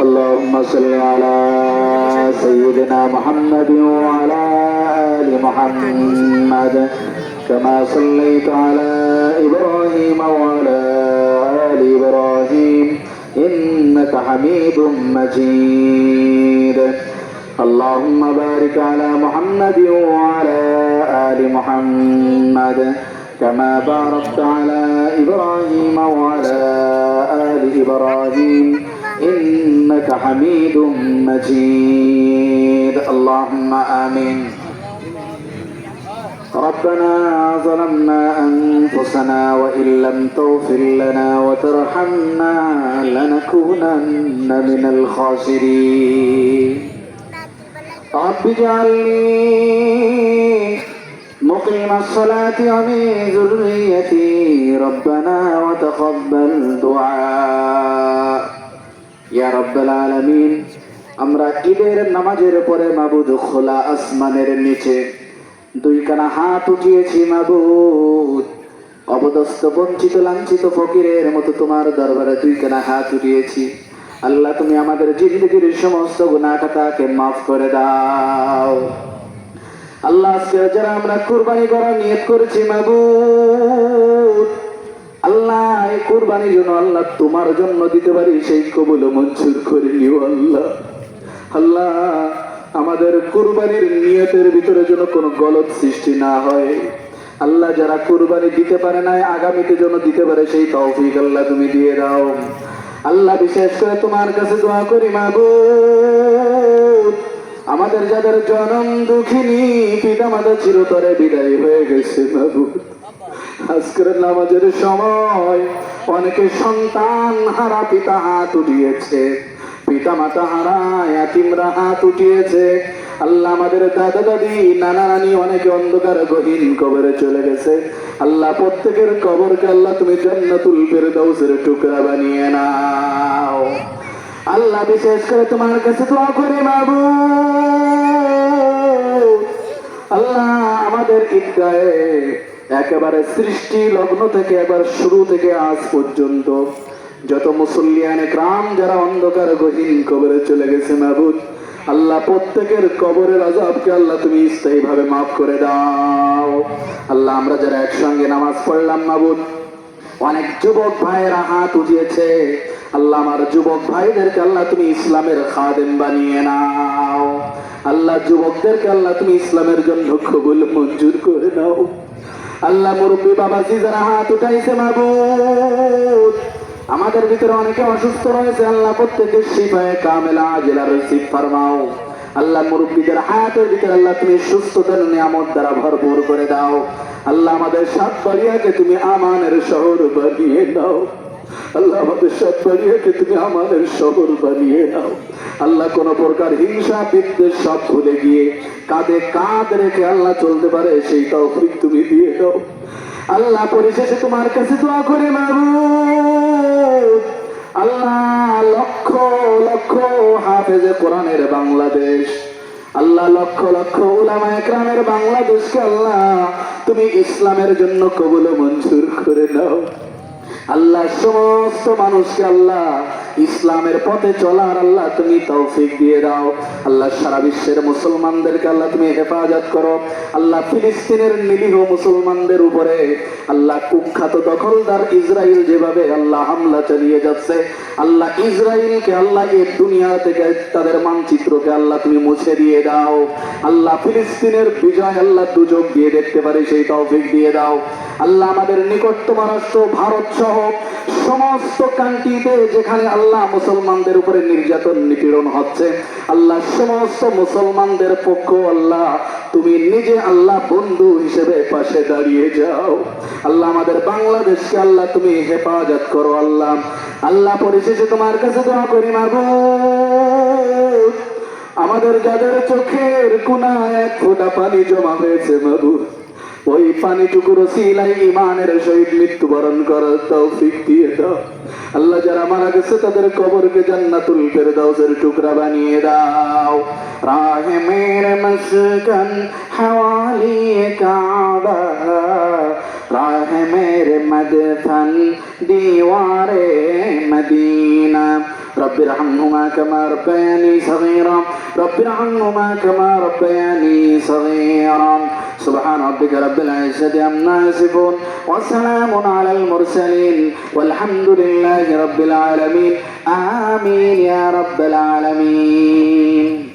اللهم صل على سيدنا محمد وعلى آل محمد كما صليت على إبراهيم وعلى آل إبراهيم إنك حميد مجيد. اللهم بارك على محمد وعلى آل محمد كما باركت على إبراهيم وعلى آل إبراهيم إنك حميد مجيد. اللهم آمين. ربنا ظلمنا أنفسنا وإن لم تغفر لنا وترحمنا لنكونن من الخاسرين. رب اجعلني مقيم الصلاة ومن ذريتي ربنا وتقبل دعاء. ইয়া রব্বাল আলামিন, আমরা ঈদের নামাজের পরে মাবুদ খোলা আসমানের নিচে দুই কানা হাত উঠিয়েছি, মাবুদ। অবদস্ত বঞ্চিত, লাঞ্ছিত ফকিরের মতো তোমার দরবারে দুই কানা হাত উঠিয়েছি। আল্লাহ, তুমি আমাদের জিন্দগির সমস্ত গুণাটাকে মাফ করে দাও। আল্লাহ, আজকে যারা আমরা কুরবানি করার নিয়ত করেছি, মাবুদ আল্লাহ, এই কুরবানির জন্য আল্লাহ তোমার জন্য দিতে পারি সেই কবুল মঞ্জুর করে নিও আল্লাহ। আল্লাহ, আমাদের কুরবানির নিয়তের ভিতরে যেন কোনো গলত সৃষ্টি না হয়। আল্লাহ, যারা কুরবানি দিতে পারে না আগামীতে যেন দিতে পারে সেই তৌফিক আল্লাহ তুমি দিয়ে দাও। আল্লাহ, বিশেষ করে তোমার কাছে দোয়া করি মাবুদ আমাদের যাদের জনম দুঃখিনী পিতা মাতা চিরতরে বিদায় হয়ে গেছে মাবুদ আজকের নামাজের সময় অনেকে সন্তান হারা পিতা হাত উঠিয়েছে পিতা মাতা হারা এতিমরা হাত উঠিয়েছে। আল্লাহ আমাদের দাদা দাদি, নানা নানি অনেকে অন্ধকার গহীন কবরে চলে গেছে। আল্লাহ প্রত্যেকের কবরকে আল্লাহ তুমি জান্নাতুল ফেরদাউসের টুকরা বানিয়ে নাও। আল্লাহ বিশেষ করে তোমার কাছে দোয়া করে বাবু আল্লাহ আমাদের ঈদগাহে একেবারে সৃষ্টি লগ্ন থেকে একবার শুরু থেকে আজ পর্যন্ত। যত মুসল্লিয়ানে গ্রাম যারা অন্ধকার গহীন কবরে চলে গেছে মাহবুদ আল্লাহ প্রত্যেকের কবরের আজাবকে আল্লাহ তুমি স্থায়ী ভাবে মাফ করে দাও। আল্লাহ, আমরা যারা একসঙ্গে নামাজ পড়লাম মাহবুদ অনেক যুবক ভাইয়েরা হাত উঠিয়েছে। আল্লাহ, আমার যুবক ভাইদেরকে আল্লাহ তুমি ইসলামের খাদেম বানিয়ে নাও। আল্লাহ, যুবকদেরকে আল্লাহ তুমি ইসলামের জন্য কবুল মঞ্জুর করে নাও আল্লাহ মুরব্বী বাবা যারা হাত উঠাইছে মাহবুব, আমাদের ভিতরে অনেকে অসুস্থ রয়েছে, আল্লাহ প্রত্যেকের শিফায় কামেলা জেলার শিব ফার্মাও। আল্লাহ মুরব্বীদের হায়াতের ভিতরে আল্লাহ তুমি সুস্থতার নিয়ামত দ্বারা ভরপুর করে দাও। আল্লাহ আমাদের সাত বাড়িয়াকে তুমি আমানের শহর বানিয়ে দাও। আল্লাহ আমাদের সব বাড়িয়াকে তুমি আমাদের শহর বানিয়ে দাও আল্লাহ কোন প্রকার হিংসা, বিদ্বেষ সব ভুলে গিয়ে কাঁধে কাঁধ রেখে আল্লাহ চলতে পারে, সেই তৌফিক তুমি দিয়ে দাও। আল্লাহ পরিশেষে তোমার কাছে দোয়া করে মাবুদ আল্লাহ লক্ষ লক্ষ হাফেজে কোরআনের বাংলাদেশ। আল্লাহ লক্ষ লক্ষ উলামা একরামের বাংলাদেশকে আল্লাহ তুমি ইসলামের জন্য কবুল মঞ্জুর করে নাও। আল্লাহ, সমস্ত মানুষকে আল্লাহ, ইসলামের পথে চলার আল্লাহ তুমি তৌফিক দিয়ে দাও। আল্লাহ, সারা বিশ্বের মুসলমানদেরকে আল্লাহ তুমি হেফাজত করো। আল্লাহ, ফিলিস্তিনের নিরীহ মুসলমানদের উপরে আল্লাহ, কুখ্যাত দখলদার ইসরায়েল যেভাবে আল্লাহ হামলা চালিয়ে যাচ্ছে, আল্লাহ ইসরায়েলকে আল্লাহ এই দুনিয়া থেকে, তাদের মানচিত্রকে আল্লাহ তুমি মুছে দিয়ে দাও। আল্লাহ, ফিলিস্তিনের বিজয় আল্লাহ দুযোগ দিয়ে দেখতে পারি, সেই তৌফিক দিয়ে দাও। আল্লাহ, আমাদের নিকটতম রাষ্ট্র ভারত সহ সমস্ত কান্ট্রিতে যেখানে আল্লাহ মুসলমানদের উপরে নির্যাতন নিপীড়ন হচ্ছে, আল্লাহ সমস্ত মুসলমানদের পক্ষ, আল্লাহ, তুমি নিজে আল্লাহ বন্ধু হিসেবে পাশে দাঁড়িয়ে যাও। আল্লাহ আমাদের বাংলাদেশকে, আল্লাহ তুমি হেফাজত করো, আল্লাহ আল্লাহ পরিশেষে তোমার কাছে দোয়া করি মাবুদ আমাদের যাদের চোখের কোনায় এক ফোঁটা পানি জমা হয়েছে মাবুদ ওই পানিটুকুর সিলাই ইমানের সহিত মৃত্যুবরণ করার তৌফিক দিয়ে দাও। আল্লাহ যারা মারা গেছে, তাদের কবরকে জান্নাতুল ফেরদাউসের টুকরা বানিয়ে দাও। রাহেমের মসকান হাওয়ালি কাবা। রাহেমের মদফান দিওয়ারে মদিনা। رب ارحمهما كما ربياني صغيرا رب ارحمهما كما ربياني صغيرا سبحان ربك رب العزة عما يصفون وسلام على المرسلين والحمد لله رب العالمين. آمين يا رب العالمين.